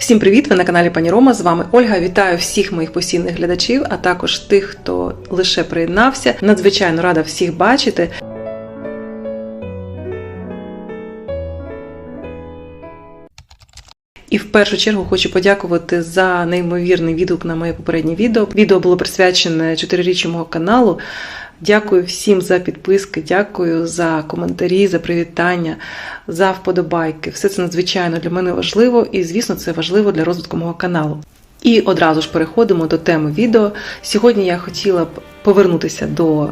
Всім привіт! Ви на каналі Пані Рома. З вами Ольга. Вітаю всіх моїх постійних глядачів, а також тих, хто лише приєднався. Надзвичайно рада всіх бачити. І в першу чергу хочу подякувати за неймовірний відгук на моє попереднє відео. Відео було присвячене чотириріччю каналу. Дякую всім за підписки, дякую за коментарі, за привітання, за вподобайки. Все це надзвичайно для мене важливо, і звісно, це важливо для розвитку мого каналу. І одразу ж переходимо до теми відео. Сьогодні я хотіла б повернутися до е,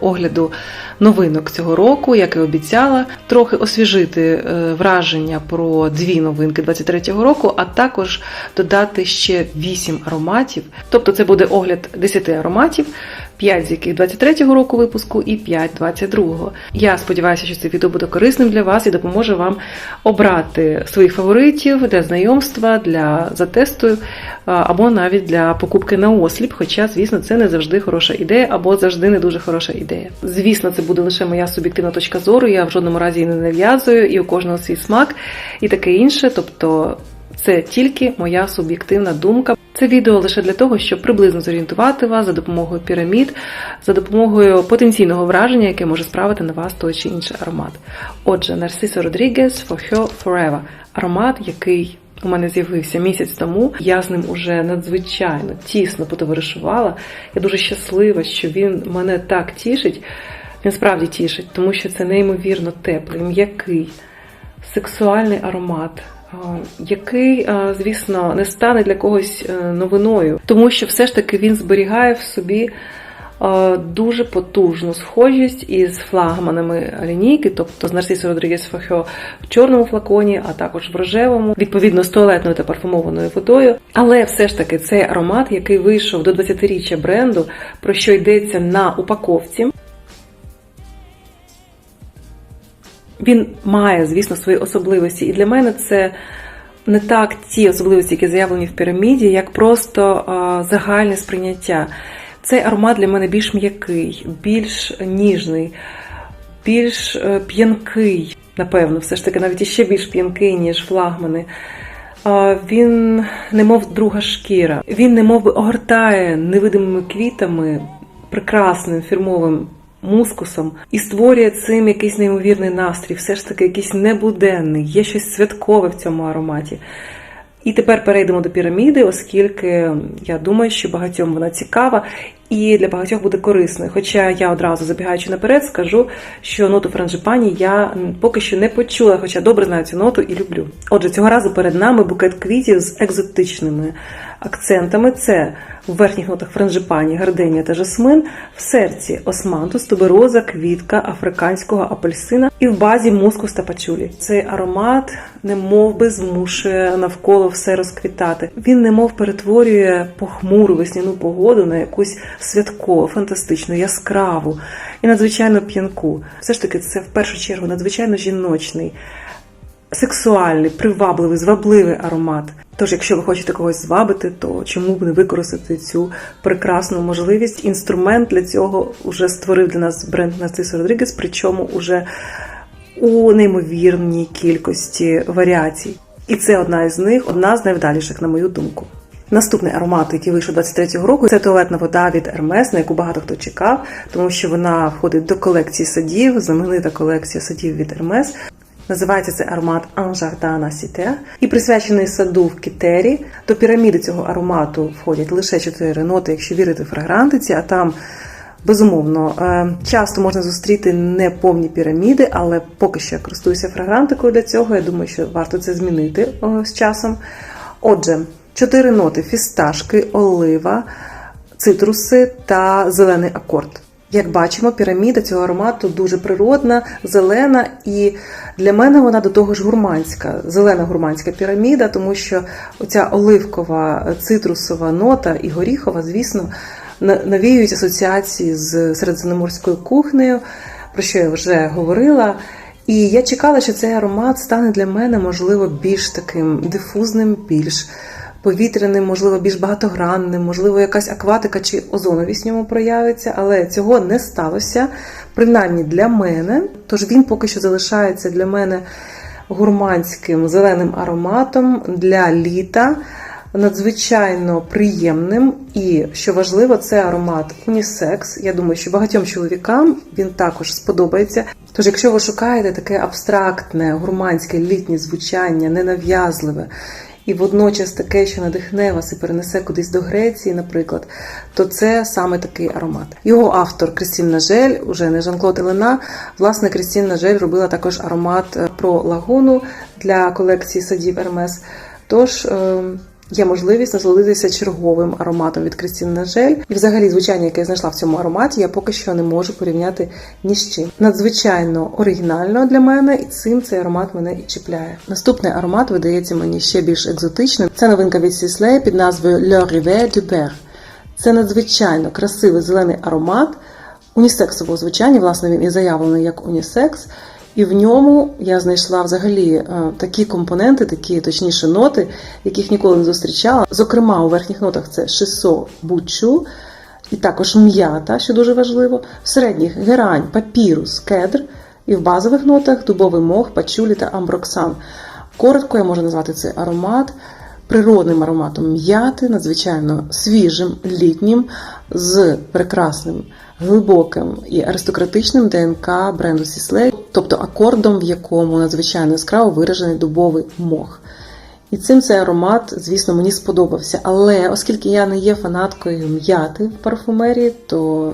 огляду новинок цього року, як і обіцяла, трохи освіжити е, враження про дві новинки 23-го року, а також додати ще 8 ароматів. Тобто це буде огляд 10 ароматів, 5 з яких 23-го року випуску і 5 22-го. Я сподіваюся, що це відео буде корисним для вас і допоможе вам обрати своїх фаворитів для знайомства, для затесту або навіть для покупки на осліп. Хоча, звісно, це не завжди хороша ідея або завжди не дуже хороша ідея. Звісно, це буде лише моя суб'єктивна точка зору. Я в жодному разі її не нав'язую, і у кожного свій смак, і таке інше. Тобто. Це тільки моя суб'єктивна думка. Це відео лише для того, щоб приблизно зорієнтувати вас за допомогою пірамід, за допомогою потенційного враження, яке може справити на вас той чи інший аромат. Отже, Нарцисо Родрігес For Her Forever аромат, який у мене з'явився місяць тому. Я з ним уже надзвичайно тісно потоваришувала. Я дуже щаслива, що він мене так тішить. Він справді тішить, тому що це неймовірно теплий, м'який, сексуальний аромат який, звісно, не стане для когось е, новиною, тому що все ж таки він зберігає в собі дуже потужну схожість із флагманами лінійки, тобто з Нарцисо Родрігес Фахьо в чорному флаконі, а також в рожевому, відповідно з туалетною та парфумованою водою. Але все ж таки цей аромат, який вийшов до 20-річчя бренду, про що йдеться на упаковці. Він має, звісно, свої особливості. І для мене це не так ті особливості, які заявлені в піраміді, як просто загальне сприйняття. Цей аромат для мене більш м'який, більш ніжний, більш е, п'янкий, напевно, все ж таки, навіть іще більш п'янкий, ніж флагмани. Він немов друга шкіра, він немов би огортає невидимими квітами прекрасним фірмовим мускусом і створює цим якийсь неймовірний настрій, все ж таки якийсь небуденний, є щось святкове в цьому ароматі. І тепер перейдемо до піраміди, оскільки я думаю, що багатьом вона цікава і для багатьох буде корисною. Хоча я одразу забігаючи наперед, скажу, що ноту франжипані я поки що не почула, хоча добре знаю цю ноту і люблю. Отже, цього разу перед нами букет квітів з екзотичними акцентами. Це в верхніх нотах франжипані, гарденія та жасмин, в серці османтус, тубероза, квітка африканського апельсина і в базі мускус та пачулі. Цей аромат немов би змушує навколо все розквітати. Він немов перетворює похмуру весняну погоду на якусь святкову, фантастичну, яскраву і надзвичайно п'янку. Все ж таки, це в першу чергу надзвичайно жіночний. Сексуальний, привабливий, звабливий аромат. Тож, якщо ви хочете когось звабити, то чому б не використати цю прекрасну можливість? Інструмент для цього вже створив для нас бренд Нарцисо Родрігес, причому уже у неймовірній кількості варіацій. І це одна із них, одна з найвдаліших, на мою думку. Наступний аромат, який вийшов 23-го року, це туалетна вода від Hermes, на яку багато хто чекав, тому що вона входить до колекції садів, знаменита колекція садів від Hermes. Називається це аромат Анжардана Сіте і присвячений саду в Кітері. До піраміди цього аромату входять лише чотири ноти, якщо вірити фрагрантиці, а там. Безумовно, часто можна зустріти не повні піраміди, але поки що я користуюся фрагрантикою для цього. Я думаю, що варто це змінити з часом. Отже, чотири ноти: фісташки, олива, цитруси та зелений акорд. Як бачимо, піраміда цього аромату дуже природна, зелена, і для мене вона до того ж гурманська, зелена гурманська піраміда, тому що оця оливкова цитрусова нота і горіхова, звісно, навіюють асоціації з середземноморською кухнею, про що я вже говорила. І я чекала, що цей аромат стане для мене, можливо, більш таким дифузним, більш повітряним, можливо, більш багатогранним, можливо, якась акватика чи озоновість в ньому проявиться, але цього не сталося, принаймні для мене. Тож він поки що залишається для мене гурманським зеленим ароматом для літа. Надзвичайно приємним і що важливо, це аромат унісекс. Я думаю, що багатьом чоловікам він також сподобається. Тож, якщо ви шукаєте таке абстрактне, гурманське літнє звучання, ненав'язливе і водночас таке, що надихне вас і перенесе кудись до Греції, наприклад, то це саме такий аромат. Його автор Крістін Нажель, уже не Жан-Клод Елена. Власне, Крістін Нажель робила також аромат е, про лагуну для колекції садів Ермес. Тож. Є можливість насолодитися черговим ароматом від Крістін Нажель. І взагалі звучання, яке я знайшла в цьому ароматі, я поки що не можу порівняти ні з чим. Надзвичайно оригінально для мене, і цим цей аромат мене і чіпляє. Наступний аромат видається мені ще більш екзотичним. Це новинка від Сіслей під назвою Le Rivet du Père. Це надзвичайно красивий зелений аромат унісексового звучання. Власне, він і заявлений як унісекс. І в ньому я знайшла взагалі е, такі компоненти, такі точніше ноти, яких ніколи не зустрічала. Зокрема, у верхніх нотах це шисо бучу, і також м'ята, що дуже важливо. В середніх герань, папірус, кедр, і в базових нотах дубовий мох, пачулі та амброксан. Коротко я можу назвати цей аромат природним ароматом м'яти, надзвичайно свіжим, літнім, з прекрасним, глибоким і аристократичним ДНК бренду Сіслей, тобто акордом, в якому надзвичайно яскраво виражений дубовий мох. І цим цей аромат, звісно, мені сподобався. Але оскільки я не є фанаткою м'яти в парфумерії, то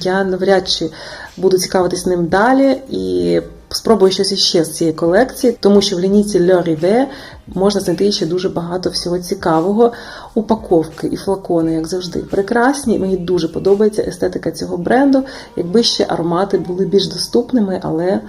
я навряд чи буду цікавитись ним далі і спробую щось іще з цієї колекції, тому що в лінійці Le Rivet можна знайти ще дуже багато всього цікавого. Упаковки і флакони, як завжди, прекрасні. Мені дуже подобається естетика цього бренду. Якби ще аромати були більш доступними, але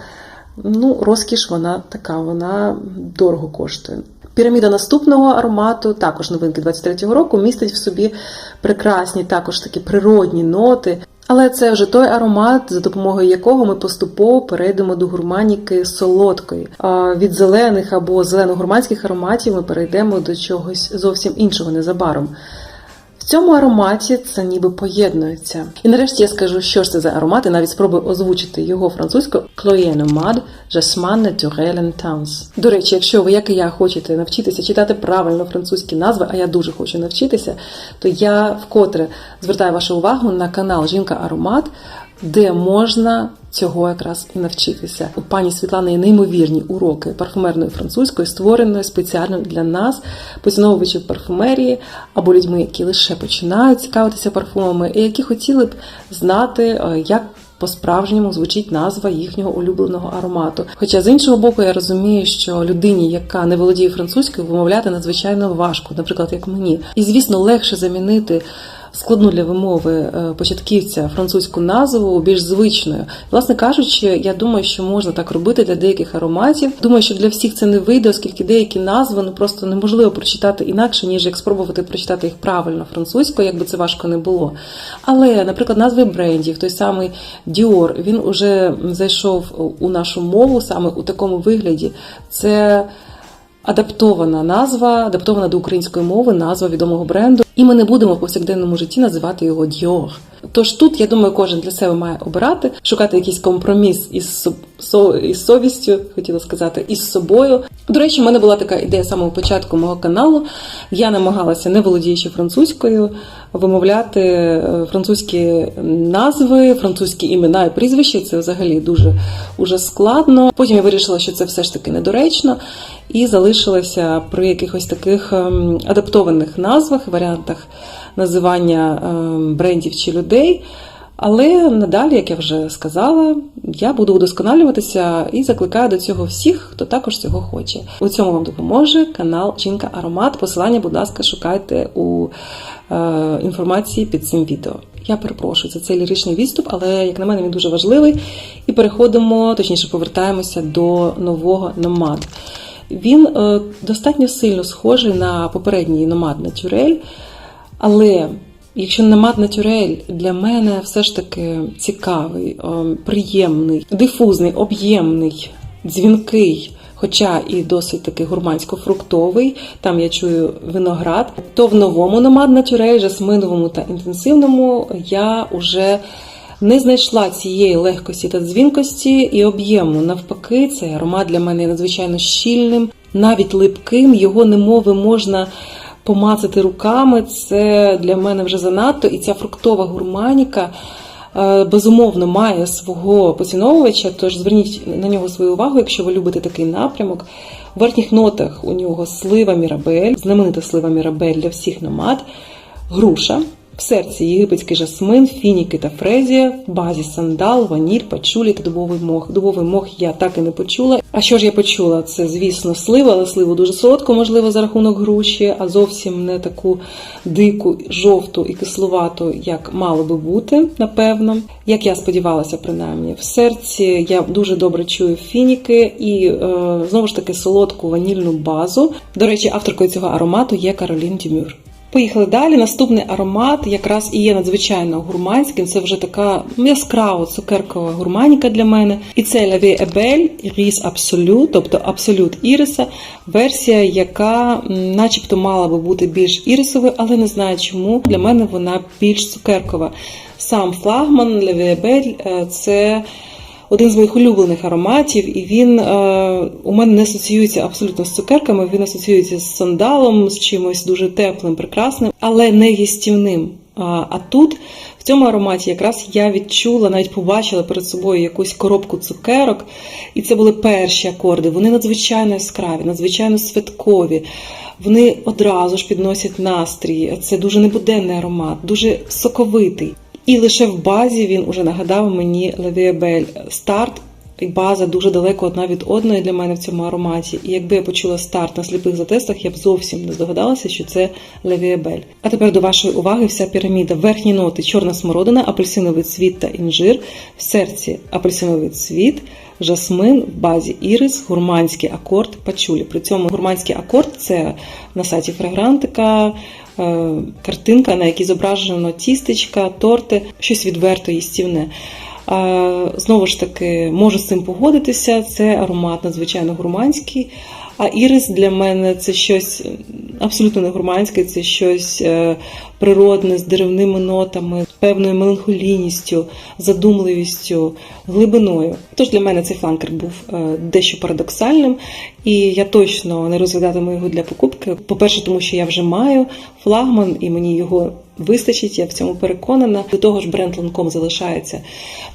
ну, розкіш вона така, вона дорого коштує. Піраміда наступного аромату, також новинки 23-го року, містить в собі прекрасні, також такі природні ноти. Але це вже той аромат, за допомогою якого ми поступово перейдемо до гурманіки солодкої. Від зелених або зелено-гурманських ароматів ми перейдемо до чогось зовсім іншого незабаром. Цьому ароматі це ніби поєднується. І нарешті я скажу, що ж це за аромат, і навіть спробую озвучити його французькою Chloé Nomade Jasmin Naturel Intense. До речі, якщо ви, як і я, хочете навчитися читати правильно французькі назви, а я дуже хочу навчитися, то я вкотре звертаю вашу увагу на канал Жінка Аромат, де можна цього якраз і навчитися. У пані Світлани є неймовірні уроки парфумерної французької, створеної спеціально для нас, поціновувачів парфумерії або людьми, які лише починають цікавитися парфумами, і які хотіли б знати, е, як. По-справжньому звучить назва їхнього улюбленого аромату. Хоча з іншого боку, я розумію, що людині, яка не володіє французькою, вимовляти надзвичайно важко, наприклад, як мені. І звісно, легше замінити складну для вимови е, початківця французьку назву більш звичною. Власне кажучи, я думаю, що можна так робити для деяких ароматів. Думаю, що для всіх це не вийде, оскільки деякі назви ну просто неможливо прочитати інакше, ніж як спробувати прочитати їх правильно французькою, якби це важко не було. Але, наприклад, назви брендів, той самий Dior, він уже зайшов у нашу мову саме у такому вигляді. Це адаптована назва, адаптована до української мови назва відомого бренду, і ми не будемо в повсякденному житті називати його Dior. Тож тут, я думаю, кожен для себе має обирати, шукати якийсь компроміс із із совістю, хотіла сказати, із собою. До речі, в мене була така ідея самого початку мого каналу. Я намагалася, не володіючи французькою, вимовляти е, французькі назви, французькі імена і прізвища. Це взагалі дуже уже складно. Потім я вирішила, що це все ж таки недоречно, і залишилася при якихось таких ем, адаптованих назвах, варіантах називання ем, брендів чи людей. Але надалі, як я вже сказала, я буду удосконалюватися і закликаю до цього всіх, хто також цього хоче. У цьому вам допоможе канал Жінка Аромат. Посилання, будь ласка, шукайте у е, інформації під цим відео. Я перепрошую за цей ліричний відступ, але як на мене він дуже важливий. І переходимо, точніше, повертаємося до нового номад. Він е, достатньо сильно схожий на попередній номад Натюрель, але якщо номад Натюрель для мене все ж таки цікавий, е, приємний, дифузний, об'ємний, дзвінкий. Хоча і досить таки гурмансько-фруктовий, там я чую виноград, то в новому номад Натюрель, жасминовому та інтенсивному я вже не знайшла цієї легкості та дзвінкості і об'єму. Навпаки, цей аромат для мене є надзвичайно щільним, навіть липким. Його немови можна помацати руками. Це для мене вже занадто. І ця фруктова гурманіка е, безумовно має свого поціновувача. Тож зверніть на нього свою увагу, якщо ви любите такий напрямок. У верхніх нотах у нього слива Мірабель, знаменита слива Мірабель для всіх номад, груша. В серці єгипетський жасмин, фініки та фрезія, в базі сандал, ваніль, пачулі та дубовий мох. Дубовий мох я так і не почула. А що ж я почула? Це, звісно, слива, але сливу дуже солодку, можливо, за рахунок груші, а зовсім не таку дику, жовту і кисловату, як мало би бути, напевно. Як я сподівалася, принаймні. В серці я дуже добре чую фініки і е, знову ж таки солодку ванільну базу. До речі, авторкою цього аромату є Каролін Дюмюр. Поїхали далі. Наступний аромат якраз і є надзвичайно гурманським. Це вже така яскрава цукеркова гурманіка для мене. І це est Belle Iris Absolute, тобто Абсолют Іриса, версія, яка начебто мала би бути більш ірисовою, але не знаю чому. Для мене вона більш цукеркова. Сам флагман Vie est Belle – це один з моїх улюблених ароматів, і він е, у мене не асоціюється абсолютно з цукерками. Він асоціюється з сандалом, з чимось дуже теплим, прекрасним, але не їстівним. А, а тут в цьому ароматі якраз я відчула, навіть побачила перед собою якусь коробку цукерок, і це були перші акорди. Вони надзвичайно яскраві, надзвичайно святкові. Вони одразу ж підносять настрій. Це дуже небуденний аромат, дуже соковитий. І лише в базі він уже нагадав мені Левіабель старт. І база дуже далеко одна від одної для мене в цьому ароматі. І якби я почула старт на сліпих затестах, я б зовсім не здогадалася, що це Левіабель. А тепер до вашої уваги вся піраміда. Верхні ноти чорна смородина, апельсиновий цвіт та інжир, в серці апельсиновий цвіт, жасмин, в базі ірис, гурманський акорд, пачулі. При цьому гурманський акорд це на сайті Фрагрантика. Е, Картинка, на якій зображено тістечка, торти, щось відверто їстівне. Знову ж таки, можу з цим погодитися. Це аромат надзвичайно гурманський. А ірис для мене це щось абсолютно не гурманське, це щось е, природне з деревними нотами, певною меланхолійністю, задумливістю, глибиною. Тож для мене цей фланкер був е, дещо парадоксальним, і я точно не розглядатиму його для покупки. По-перше, тому що я вже маю флагман, і мені його вистачить, я в цьому переконана. До того ж, бренд Lancome залишається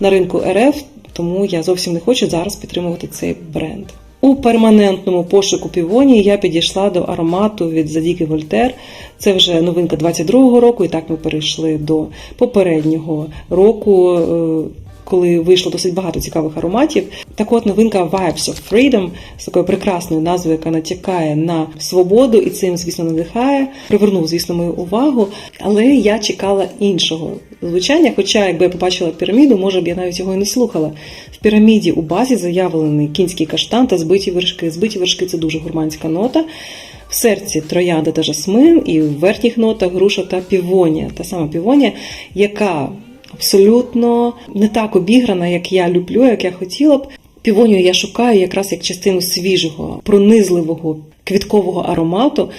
на ринку РФ, тому я зовсім не хочу зараз підтримувати цей бренд. У перманентному пошуку півонії я підійшла до аромату від Задіки Вольтер. Це вже новинка 22-го року, і так ми перейшли до попереднього року, е, коли вийшло досить багато цікавих ароматів. Так от новинка Vibes of Freedom з такою прекрасною назвою, яка натякає на свободу, і цим, звісно, надихає. Привернув, звісно, мою увагу, але я чекала іншого звучання. Хоча, якби я побачила піраміду, може б я навіть його і не слухала. В піраміді у базі заявлений кінський каштан та збиті вершки. Збиті вершки це дуже гурманська нота. В серці троянда та жасмин, і в верхніх нотах груша та півонія. Та сама півонія, яка абсолютно не так обіграна, як я люблю, як я хотіла б. Півонію я шукаю якраз як частину свіжого, пронизливого квіткового аромату,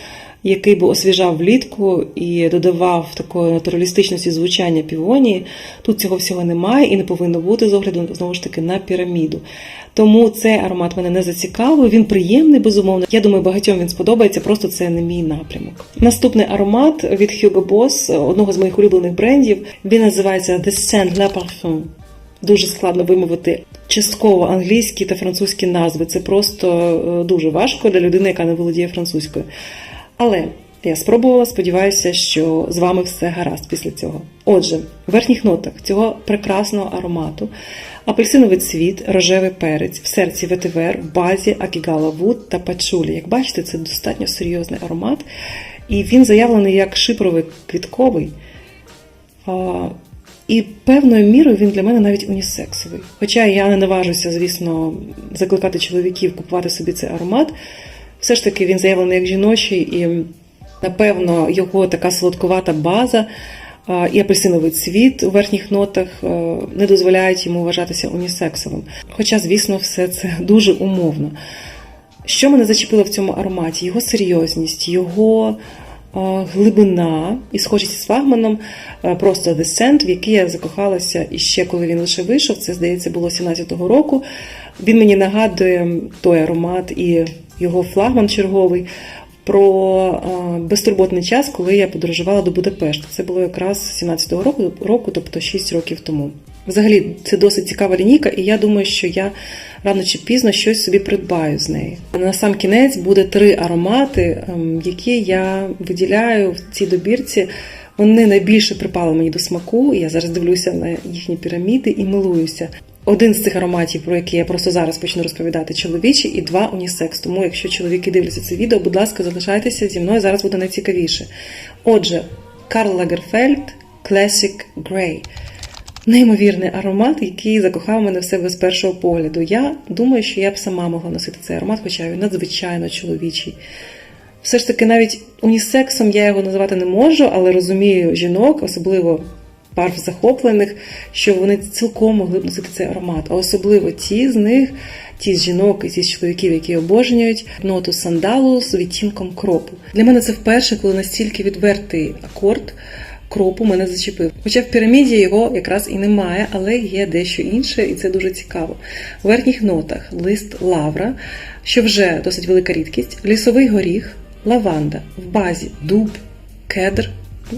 який би освіжав влітку і додавав такої натуралістичності звучання півонії. Тут цього всього немає і не повинно бути з огляду знову ж таки на піраміду. Тому цей аромат мене не зацікавив. Він приємний, безумовно. Я думаю, багатьом він сподобається, просто це не мій напрямок. Наступний аромат від Hugo Boss, одного з моїх улюблених брендів. Він називається The Scent La Parfum. Дуже складно вимовити частково англійські та французькі назви. Це просто е, дуже важко для людини, яка не володіє французькою. Але я спробувала, сподіваюся, що з вами все гаразд після цього. Отже, в верхніх нотах цього прекрасного аромату апельсиновий цвіт, рожевий перець, в серці ветивер, в базі акігала вуд та пачулі. Як бачите, це достатньо серйозний аромат, і він заявлений як шипровий квітковий. І певною мірою він для мене навіть унісексовий. Хоча я не наважуся, звісно, закликати чоловіків купувати собі цей аромат. Все ж таки він заявлений як жіночий, і напевно його така солодкувата база і апельсиновий цвіт у верхніх нотах не дозволяють йому вважатися унісексовим. Хоча, звісно, все це дуже умовно. Що мене зачепило в цьому ароматі? Його серйозність, його глибина і схожість з флагманом просто Descent, в який я закохалася і ще коли він лише вийшов, це здається було 17-го року. Він мені нагадує той аромат і його флагман черговий про е, безтурботний час, коли я подорожувала до Будапешта. Це було якраз 17-го року, року, тобто 6 років тому. Взагалі, це досить цікава лінійка, і я думаю, що я рано чи пізно щось собі придбаю з неї. На сам кінець буде три аромати, ем, які я виділяю в цій добірці. Вони найбільше припали мені до смаку. Я зараз дивлюся на їхні піраміди і милуюся. Один з цих ароматів, про який я просто зараз почну розповідати, чоловічий, і два унісекс. Тому, якщо чоловіки дивляться це відео, будь ласка, залишайтеся зі мною. Зараз буде найцікавіше. Отже, Карл Лагерфельд Classic Grey. Неймовірний аромат, який закохав мене в себе з першого погляду. Я думаю, що я б сама могла носити цей аромат, хоча він надзвичайно чоловічий. Все ж таки, навіть унісексом я його називати не можу, але розумію жінок, особливо парф захоплених, що вони цілком могли б носити цей аромат. А особливо ті з них, ті з жінок і ті з чоловіків, які обожнюють ноту сандалу з відтінком кропу. Для мене це вперше, коли настільки відвертий акорд. Кропу мене зачепив. Хоча в піраміді його якраз і немає, але є дещо інше, і це дуже цікаво. У верхніх нотах лист лавра, що вже досить велика рідкість, лісовий горіх, лаванда, в базі дуб, кедр.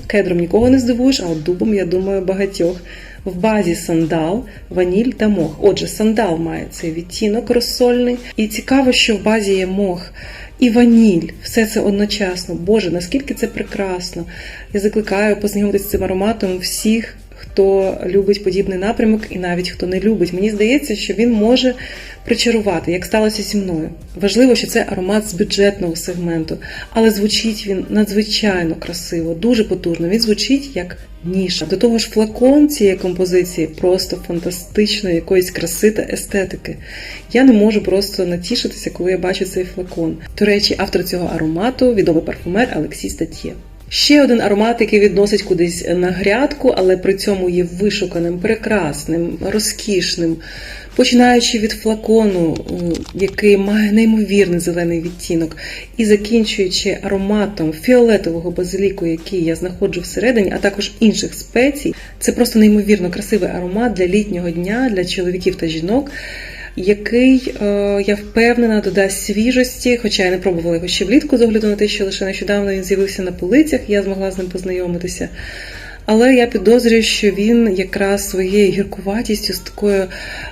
Кедром нікого не здивуєш, а от дубом, я думаю, багатьох. В базі сандал, ваніль та мох. Отже, сандал має цей відтінок розсольний. І цікаво, що в базі є мох і ваніль. Все це одночасно. Боже, наскільки це прекрасно! Я закликаю познайомитися з цим ароматом всіх, хто любить подібний напрямок, і навіть хто не любить. Мені здається, що він може причарувати, як сталося зі мною. Важливо, що це аромат з бюджетного сегменту, але звучить він надзвичайно красиво, дуже потужно. Він звучить як ніша. До того ж, флакон цієї композиції просто фантастичної якоїсь краси та естетики. Я не можу просто натішитися, коли я бачу цей флакон. До речі, автор цього аромату відомий парфумер Олексій Статє. Ще один аромат, який відносить кудись на грядку, але при цьому є вишуканим, прекрасним, розкішним, починаючи від флакону, який має неймовірний зелений відтінок, і закінчуючи ароматом фіолетового базиліку, який я знаходжу всередині, а також інших спецій, це просто неймовірно красивий аромат для літнього дня, для чоловіків та жінок який, е, я впевнена, додасть свіжості, хоча я не пробувала його ще влітку з огляду на те, що лише нещодавно він з'явився на полицях, я змогла з ним познайомитися. Але я підозрюю, що він якраз своєю гіркуватістю, з такою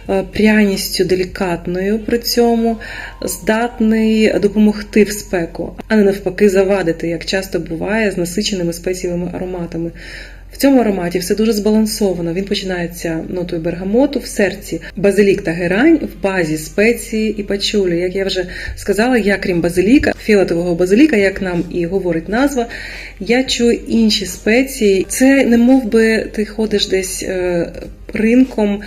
е, пряністю делікатною при цьому здатний допомогти в спеку, а не навпаки завадити, як часто буває з насиченими спецієвими ароматами. В цьому ароматі все дуже збалансовано. Він починається нотою бергамоту в серці, базилік та герань в базі спеції і пачулі. Як я вже сказала, я крім базиліка, фіолетового базиліка, як нам і говорить назва, я чую інші спеції. Це не мов би ти ходиш десь е, ринком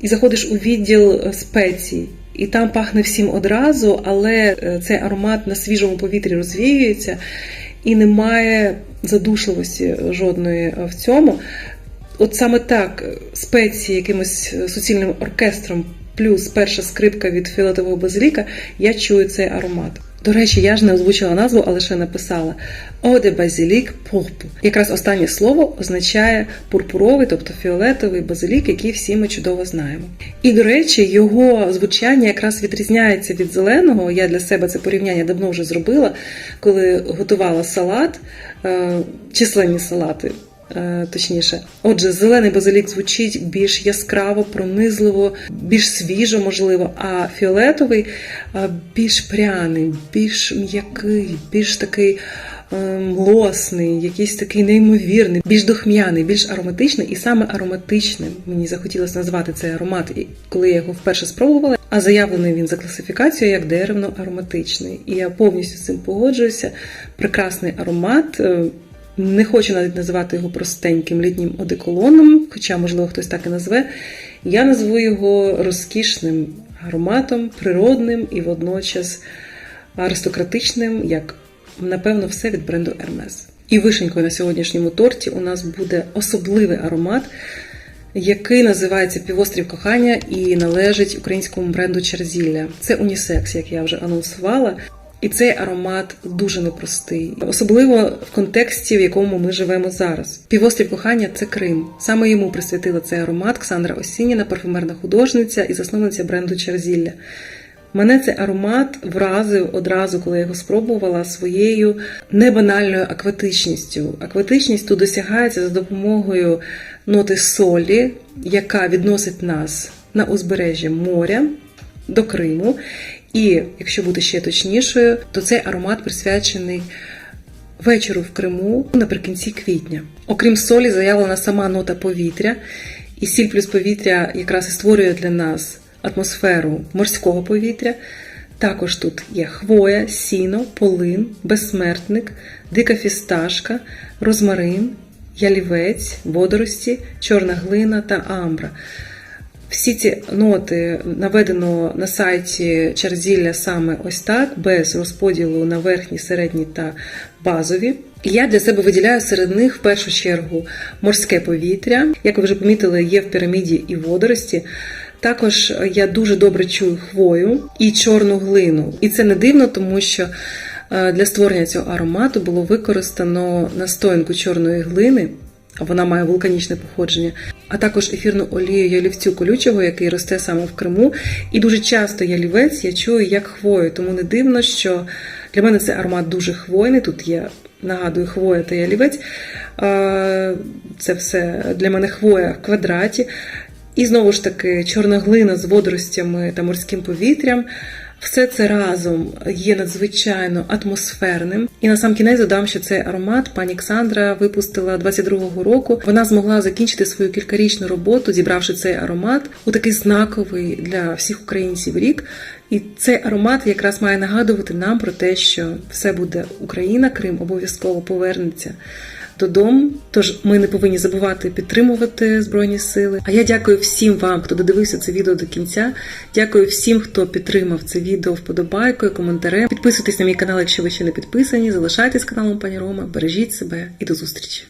і заходиш у відділ спецій. І там пахне всім одразу, але е, цей аромат на свіжому повітрі розвіюється і немає задушливості жодної в цьому. От саме так спеції якимось суцільним оркестром, плюс перша скрипка від фіолетового базиліка, я чую цей аромат. До речі, я ж не озвучила назву, а лише написала Оде базилік пурпу. Якраз останнє слово означає пурпуровий, тобто фіолетовий базилік, який всі ми чудово знаємо. І, до речі, його звучання якраз відрізняється від зеленого. Я для себе це порівняння давно вже зробила, коли готувала салат, е, численні салати. Е, точніше, отже, зелений базилік звучить більш яскраво, пронизливо, більш свіжо, можливо, а фіолетовий е, більш пряний, більш м'який, більш такий е, млосний, якийсь такий неймовірний, більш духмяний, більш ароматичний, і саме ароматичним мені захотілося назвати цей аромат, коли я його вперше спробувала. А заявлений він за класифікацією як деревно-ароматичний. І я повністю з цим погоджуюся. Прекрасний аромат. Не хочу навіть називати його простеньким літнім одеколоном, хоча, можливо, хтось так і назве. Я назву його розкішним ароматом, природним і водночас аристократичним, як, напевно, все від бренду Hermes. І вишенькою на сьогоднішньому торті у нас буде особливий аромат, який називається Півострів кохання і належить українському бренду Черзілля. Це унісекс, як я вже анонсувала. І цей аромат дуже непростий, особливо в контексті, в якому ми живемо зараз. Півострів кохання це Крим. Саме йому присвятила цей аромат Ксандра Осініна, парфюмерна художниця і засновниця бренду Черзілля. Мене цей аромат вразив одразу, коли я його спробувала своєю небанальною акватичністю. Акватичність тут досягається за допомогою ноти солі, яка відносить нас на узбережжя моря до Криму. І якщо бути ще точнішою, то цей аромат присвячений вечору в Криму наприкінці квітня. Окрім солі, заявлена сама нота повітря, і сіль плюс повітря якраз і створює для нас атмосферу морського повітря. Також тут є хвоя, сіно, полин, безсмертник, дика фісташка, розмарин, ялівець, водорості, чорна глина та амбра. Всі ці ноти наведено на сайті Черзілля саме ось так, без розподілу на верхні, середні та базові. Я для себе виділяю серед них в першу чергу морське повітря. Як ви вже помітили, є в піраміді і водорості. Також я дуже добре чую хвою і чорну глину. І це не дивно, тому що е, для створення цього аромату було використано настоянку чорної глини. Вона має вулканічне походження, а також ефірну олію ялівцю колючого, який росте саме в Криму. І дуже часто ялівець я чую як хвою, тому не дивно, що для мене цей аромат дуже хвойний. Тут є, нагадую, хвоя та ялівець. Це все для мене хвоя в квадраті. І знову ж таки, чорна глина з водоростями та морським повітрям. Все це разом є надзвичайно атмосферним. І на сам кінець додам, що цей аромат пані Ксандра випустила 22-го року. Вона змогла закінчити свою кількарічну роботу, зібравши цей аромат у такий знаковий для всіх українців рік. І цей аромат якраз має нагадувати нам про те, що все буде Україна, Крим обов'язково повернеться додому. Тож ми не повинні забувати підтримувати збройні сили. А я дякую всім вам, хто додивився це відео до кінця. Дякую всім, хто підтримав це відео вподобайкою, коментарем. Підписуйтесь на мій канал, якщо ви ще не підписані. Залишайтесь каналом пані Рома, бережіть себе і до зустрічі.